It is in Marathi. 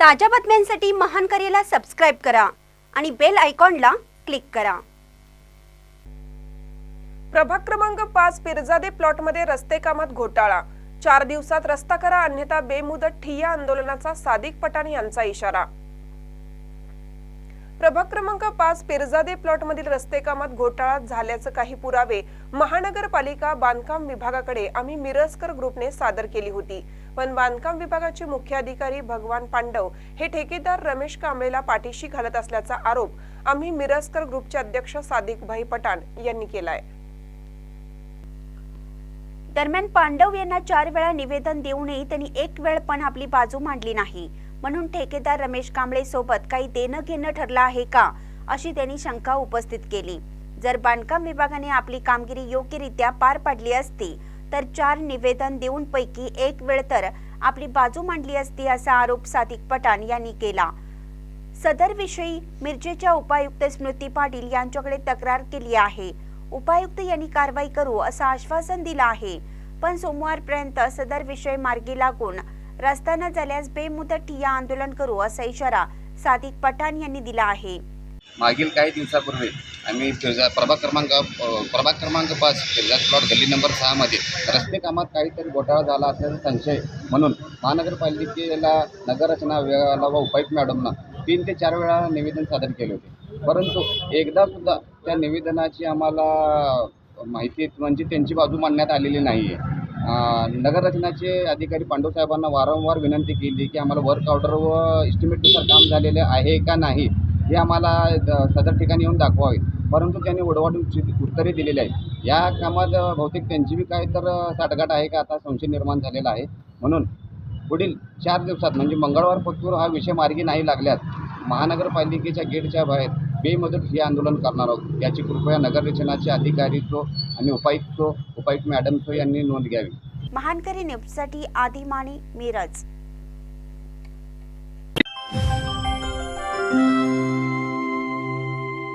ताज्या बातम्यांसाठी महान करेला सबस्क्राईब करा आणि बेल आयकॉनला क्लिक करा. प्रभाग क्रमांक पाच पिरजादे प्लॉटमध्ये रस्ते कामात घोटाळा. चार दिवसात रस्ता करा अन्यथा बेमुदत ठिय्या आंदोलनाचा सादिक पठाण यांचा इशारा. प्रभाग क्रमांक पाच पिरजादे प्लॉटमधील रस्ते कामात घोटाळा झाल्याचं काही पुरावे महानगरपालिका बांधकाम विभागाकडे आम्ही मिरजकर ग्रुपने सादर केली होती. पण बांधकाम विभागाचे मुख्य अधिकारी भगवान पांडव हे ठेकेदार रमेश कांबळेला पाठीशी घालत असल्याचा आरोप आम्ही मिरजकर ग्रुपचे अध्यक्ष सादिकभाई पठाण यांनी केलाय. दरम्यान पांडव यांना चार वेळा निवेदन देऊनही त्यांनी एक वेळ पण आपली बाजू मांडली नाही. म्हणून ठेकेदार रमेश कांबळे सोबत काही देणं घेणं ठरलं आहे का अशी त्यांनी शंका उपस्थित केली. जर बांधकाम विभागाने आपली कामगिरी योग्यरित्या पार पाडली असती तर चार निवेदन देऊन पैकी एक वेळ तर आपली बाजू मांडली असती असा आरोप सादिक पठाण यांनी केला. सदर विषयी मिरजेच्या उपायुक्त स्मृती पाटील यांच्याकडे तक्रार केली आहे. उपायुक्त यांनी कारवाई करू असं आश्वासन दिलं आहे. पण सोमवारपर्यंत सदर विषय मार्गी लागून रस्ता न झाल्यास बेमुदत ठिया आंदोलन करू असा इशारा सादिक पठाण यांनी दिला आहे. मागील काही दिवसापूर्वी आम्ही फिरजा प्रभाग क्रमांक प्रभाग क्रमांक पाच फिरजा प्लॉट गल्ली नंबर सहामध्ये रस्ते कामात काहीतरी घोटाळा झाला असल्याचा संशय म्हणून महानगरपालिकेला नगररचना विभागाला व उपायुक्त मॅडमना तीन ते चार वेळा निवेदन सादर केले होते. परंतु एकदा सुद्धा त्या निवेदनाची आम्हाला माहिती म्हणजे त्यांची बाजू मांडण्यात आलेली नाही आहे नगररचनाचे अधिकारी पांडवसाहेबांना वारंवार विनंती केली की आम्हाला वर्क ऑर्डर व इस्टिमेटनुसार काम झालेले आहे का नाही हे आम्हाला द- सदर ठिकाणी येऊन दाखवावे. परंतु त्यांनी उडवाडून उत्तरे दिलेली आहेत. या कामात बहुतेक त्यांची बी काय तर साठगाठ आहे का आता संशय निर्माण झालेला आहे. म्हणून पुढील चार दिवसात म्हणजे मंगळवार पत्तूर हा विषय मार्गी नाही लागल्यास महानगरपालिकेच्या गेटच्या बाहेर बेमुदत हे आंदोलन करणार आहोत. याची कृपया नगररचनाचे अधिकारी तो आणि उपायुक्त उपायुक्त मॅडम यांनी नोंद घ्यावी. महानकरी न्यूजसाठी आदिमानी मिरज.